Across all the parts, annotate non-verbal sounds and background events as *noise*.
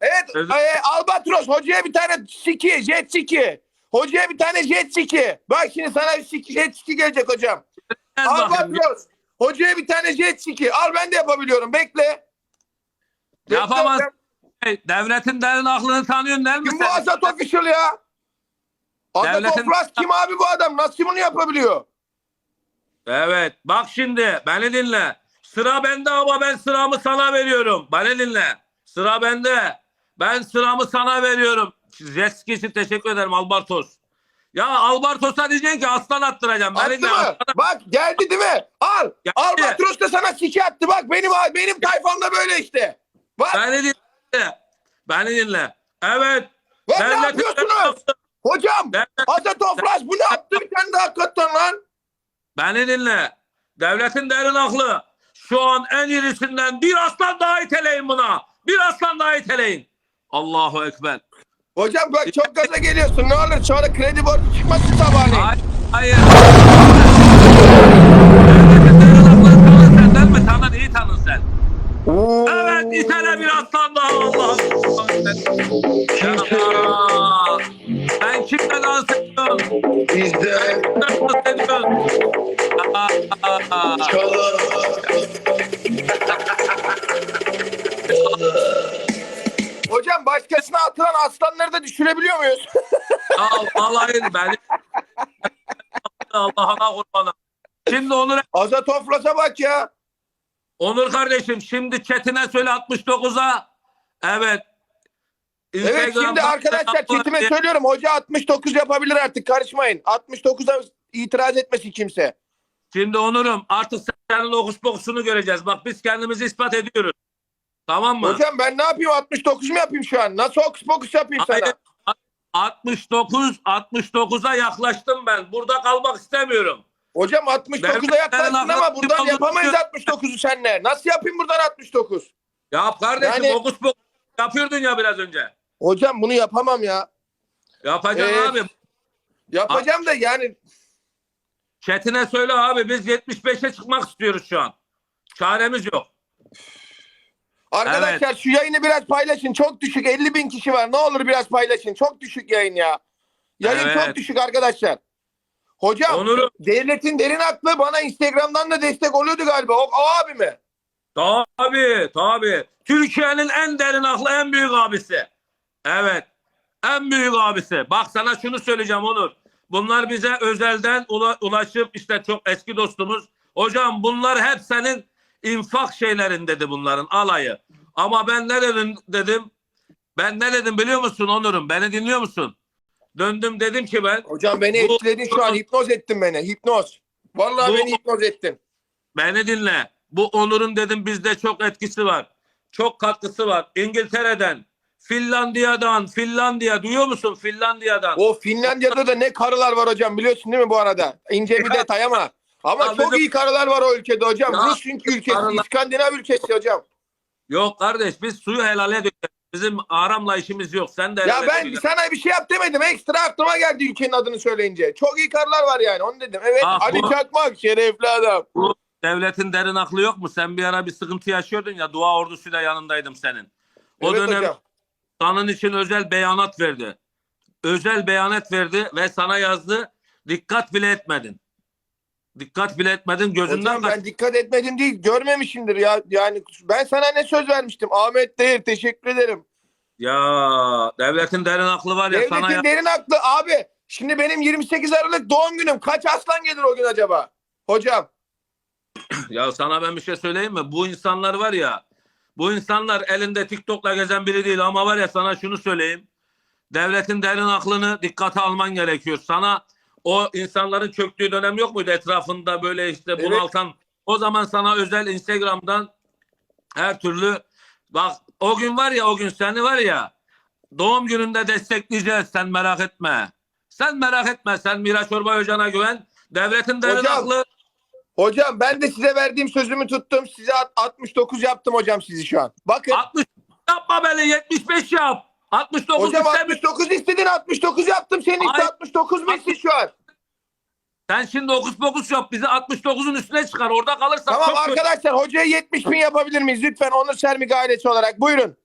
Evet, Sözü- e, Albatros hocaya bir tane siki, jet siki. Hocaya bir tane jet siki. Bak şimdi sana bir siki, jet siki gelecek hocam. Albatros. Hocaya bir tane jet siki. Al ben de yapabiliyorum. Bekle. Yapamaz. Hey, Devletin derin aklını tanıyorsun değil mi Kim bu? Azat Official ya? Azat Devletin- Ofras kim abi bu adam? Nasıl bunu yapabiliyor? Evet. Bak şimdi beni dinle. Sıra bende ama ben sıramı sana veriyorum. Beni dinle. Sıra bende. Ben sıramı sana veriyorum. İçin teşekkür ederim Albartos. Ya Albartos'a diyeceksin ki aslan attıracağım. Beni Attı dinle. mı? Aslan- Bak geldi değil mi? Al. Geldi. Albatros da sana siki attı. Bak benim benim tayfamda böyle işte. Bak. Beni dinle. Beni dinle. Evet. Lan ne yapıyorsunuz? Hocam. Devlet- Azat Ofras bu ne yaptı bir tane daha hakikaten lan? Beni dinle. Devletin derin aklı. Şu an en irisinden bir aslan daha iteleyin buna. Bir aslan daha iteleyin. Allahu Ekber. Hocam bak çok gaza geliyorsun. Ne olur sonra kredi borcu çıkmasın sabahleyin. Hayır. Hayır. Devletin derin aklı senden mi? Tanır iyi sen. Oo. Evet itele bir aslan daha Allah'ım. Sen kimle dans ediyorsun? Bizde Dans ediyorsun. Hocam başkasına atılan aslanları da düşürebiliyor muyuz? Ya vallahi beni Allah'ına kurbanım. Şimdi Onur Azat Ofras'a bak ya. Onur kardeşim şimdi chatine söyle 69'a. Evet. Evet şimdi arkadaşlar diye. söylüyorum. Hoca 69 yapabilir artık karışmayın. 69'a itiraz etmesin kimse. Şimdi Onur'um artık senin okus pokusunu göreceğiz. Bak biz kendimizi ispat ediyoruz. Tamam mı? Hocam ben ne yapayım 69 mu yapayım şu an? Nasıl hokus pokus yapayım Hayır. sana? 69 69'a yaklaştım ben. Burada kalmak istemiyorum. Hocam 69'a Ben- yaklaşsın ben- ama buradan yapamayız 69'u senle. Nasıl yapayım buradan 69? Yap kardeşim Yani- okus pokus yapıyordun ya biraz önce. Hocam bunu yapamam ya. Yapacaksın Ee, abi. Yapacağım da yani Chatine söyle abi biz 75'e çıkmak istiyoruz şu an. Çaremiz yok. arkadaşlar şu yayını biraz paylaşın. Çok düşük 50 bin kişi var. Ne olur biraz paylaşın. Çok düşük yayın ya. Yayın Evet. çok düşük arkadaşlar. Hocam Onur'um devletin derin aklı bana Instagram'dan da destek oluyordu galiba. O, o abi mi? tabi tabi. Türkiye'nin en derin aklı en büyük abisi. Evet. En büyük abisi. Bak sana şunu söyleyeceğim Onur. Bunlar bize özelden ula- ulaşıp işte çok eski dostumuz. Hocam bunlar hep senin infak şeylerin dedi bunların alayı. Ama ben ne dedim dedim. Ben ne dedim biliyor musun Onur'um? Beni dinliyor musun? Döndüm dedim ki ben Hocam beni Bu- etkiledin şu an. Hipnoz ettin beni. Hipnoz. Vallahi Bu- beni hipnoz ettin. Beni dinle. Bu Onur'un dedim bizde çok etkisi var. Çok katkısı var. İngiltere'den, Finlandiya'dan, Finlandiya duyuyor musun? Finlandiya'dan. O Finlandiya'da da ne karılar var hocam biliyorsun değil mi bu arada? İnce bir detay ama. Ama Abi çok de- iyi karılar var o ülkede hocam. Ya, Rus çünkü ülkesi. karılar- İskandinav ülkesi hocam. Yok kardeş biz suyu helal ediyoruz. Bizim aramla işimiz yok. Sen de Ya ben sana bir şey yap demedim. Ekstra aklıma geldi ülkenin adını söyleyince. Çok iyi karılar var yani. Onu dedim. Evet Ah, Ali bu- Çakmak şerefli adam. Bu devletin derin aklı yok mu? Sen bir ara bir sıkıntı yaşıyordun ya. Dua ordusuyla yanındaydım senin. O evet dönem hocam. Senin için özel beyanat verdi. Özel beyanat verdi ve sana yazdı. Dikkat bile etmedin. Dikkat bile etmedin. Gözünden Hocam ben dikkat etmedim değil. Görmemişimdir ya. Yani ben sana ne söz vermiştim? Ahmet Değer teşekkür ederim. Ya devletin derin aklı var ya sana Devletin derin aklı abi. Şimdi benim 28 Aralık doğum günüm. Kaç aslan gelir o gün acaba? Hocam. ya sana ben bir şey söyleyeyim mi? Bu insanlar var ya bu insanlar elinde TikTok'la gezen biri değil ama var ya sana şunu söyleyeyim. Devletin derin aklını dikkate alman gerekiyor. Sana o insanların çöktüğü dönem yok muydu etrafında böyle işte Evet. bunaltan. O zaman sana özel Instagram'dan her türlü bak o gün var ya o gün seni var ya doğum gününde destekleyeceğiz sen merak etme. Sen merak etme sen Miraç Orbay Hoca'na güven. Devletin derin Hocam, aklı Hocam ben de size verdiğim sözümü tuttum. Size at- 69 yaptım hocam sizi şu an. Bakın. 60 yapma beni 75 yap. 69 hocam istemiyorum. 69 istedin 69 yaptım. Senin işte Hayır. 69 mu istedin şu an? Sen şimdi okus pokus yap bizi 69'un üstüne çıkar. Orada kalırsak Tamam çok arkadaşlar hocaya 70 bin yapabilir miyiz? Lütfen Onur Sermik ailesi olarak. Buyurun.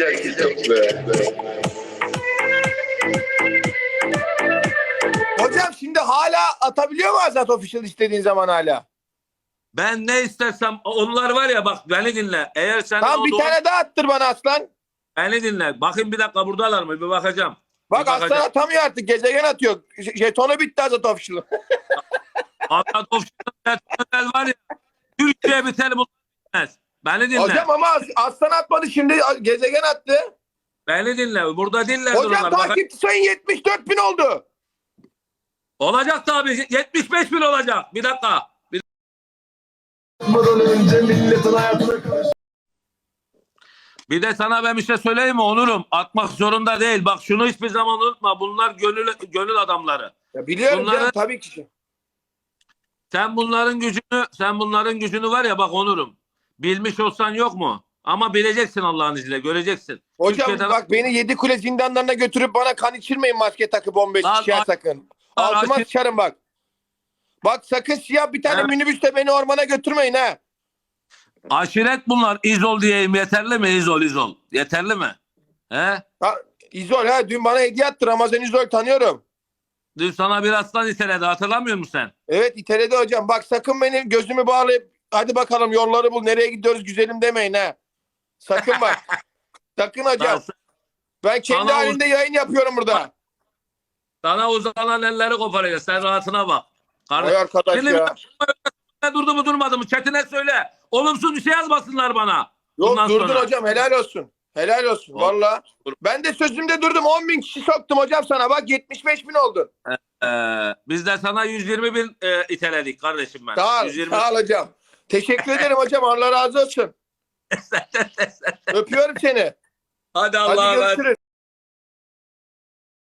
Güzel TikTok be. Hocam şimdi hala atabiliyor mu Azat Official istediğin zaman hala? Ben ne istersem onlar var ya bak beni dinle. Eğer sen Tamam o bir doğru- tane daha attır bana aslan. beni dinle. Bakın bir dakika buradalar mı? Bir bakacağım. Bak Bir bakacağım. aslan atamıyor artık. Gezegen atıyor. J- Jetonu bitti Azat Official. Hatta Topçu'nun var ya. Türkiye biter bu. Beni dinle. Hocam ama as- aslan atmadı şimdi gezegen attı. Beni dinle. Burada dinle. Hocam dururlar. Bak- takipçi sayın 74 bin oldu. Olacak tabii. 75 bin olacak. Bir dakika. Bir, bir de sana ben bir şey söyleyeyim mi Onurum? Atmak zorunda değil. Bak şunu hiçbir zaman unutma. Bunlar gönül, gönül adamları. Ya biliyorum Bunları- canım tabii ki. Sen bunların gücünü, sen bunların gücünü var ya bak Onurum. Bilmiş olsan yok mu? Ama bileceksin Allah'ın izniyle. Göreceksin. Hocam Türkiye'den- bak beni yedi kule zindanlarına götürüp bana kan içirmeyin maske takıp 15 Lan, kişiye sakın. Altıma aşil- sıçarım bak. Bak sakın siyah bir tane Ha. minibüste beni ormana götürmeyin ha. Aşiret bunlar. İzol diyeyim. Yeterli mi? İzol, izol. Yeterli mi? He? ha. İzol ha dün bana hediye attı Ramazan İzol tanıyorum. Dün sana bir aslan iteledi. Hatırlamıyor musun sen? Evet iteledi hocam. Bak sakın benim gözümü bağlayıp hadi bakalım yolları bul nereye gidiyoruz güzelim demeyin ha. Sakın bak. *laughs* sakın hocam. Ben kendi Sana halinde yayın yapıyorum burada. sana uzanan elleri koparacağız. Sen rahatına bak. Vay Kardeşim. arkadaş Şimdi ya. *laughs* Durdu mu durmadı mı? Çetine söyle. Olumsuz bir şey yazmasınlar bana. Yok Bundan durdun sonra. hocam helal olsun. Helal olsun Ol- valla. Dur. Ben de sözümde durdum 10 bin kişi soktum hocam sana bak 75 bin oldun. Ee, biz de sana 120 bin e, iteledik kardeşim ben. Sağ ol, 120 sağ ol hocam. Teşekkür ederim hocam Allah razı olsun. *laughs* Öpüyorum seni. Hadi Hadi Allah'a emanet. görüşürüz.